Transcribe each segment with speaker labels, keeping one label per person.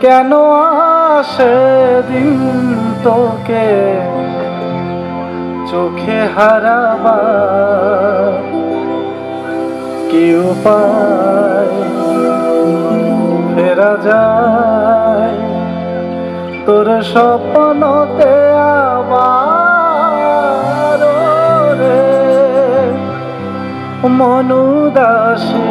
Speaker 1: কেন আসে দিন তোকে? চোখে হারাবা কি উপায় ফেরা যায় তোর স্বপ্নতে আবার মনুদাসী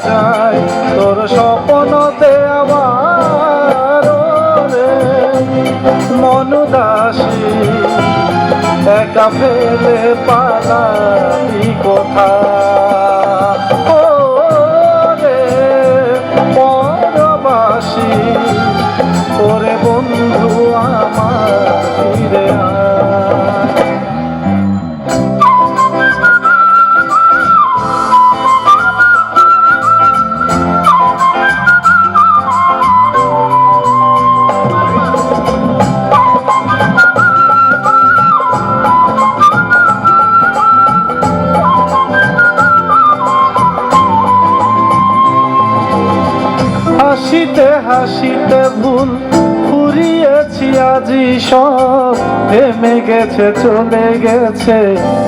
Speaker 1: যায় তোর স্বপ্নতে আবার রে। মনুদাসী একা ফেলে পালাবি রে পরবাসী ওরে হাসিতে হাসিতে ভুল ফুরিয়েছি আজি সব। থেমে গেছে, চলে গেছে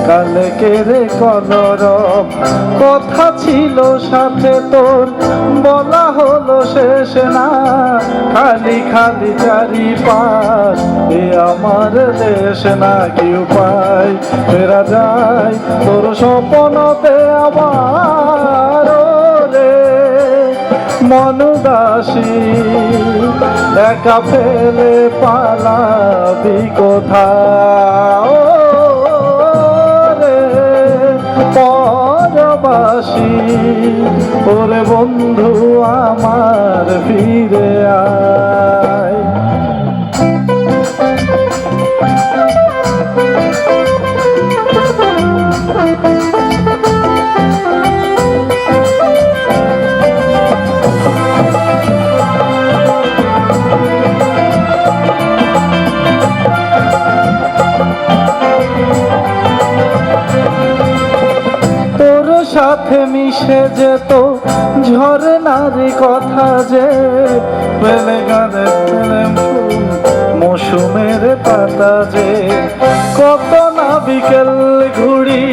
Speaker 1: কালকে রে কলরব কথা ছিল সাথে তোর, বলা হলো শেষ না। খালি খালি চারি পাশ এ আমার দেশ না কি উপায়? ফেরা যায় তোর স্বপ্নতে আবার মনুদাসী একা ফেলে পালাবি কোথাও? রে পরবাসী ওরে বন্ধু আমার ফিরে আয়। সাথে মিশে যেত ঝরে ঝরনার কথা যে পেলে গানে মৌসুমের পাতা যে। কত না বিকেল ঘুড়ি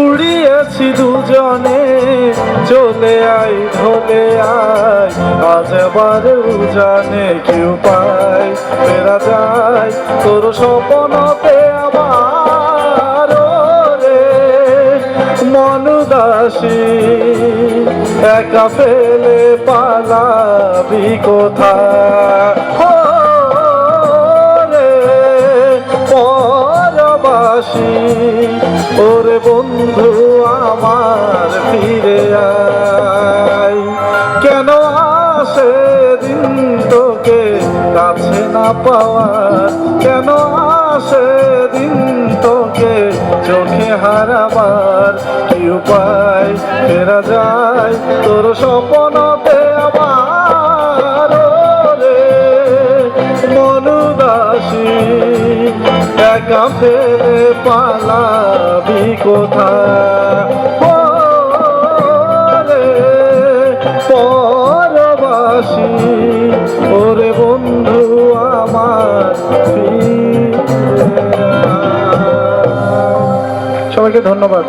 Speaker 1: উড়িয়েছি দুজনে, চলে আই ধরে আয়, আজ আবার উজানে কি উপায় ফেরা যায়, তোর স্বপ্নতে মনুদাসী একা ফেলে পালাবি রে পরবাসী, ওরে বন্ধু আমার ফিরে আয়। কেন আসে দিন তোকে কাছে না পাওয়া কেন আসে দিন তোকে চোখে হারাবার? কি উপায় ফেরা যায়, তোর স্বপ্নতে আবার রে মনুদাসী একা ফেলে পালাবি রে পরবাসী, ওরে বন্ধু আমার সবাইকে ধন্যবাদ।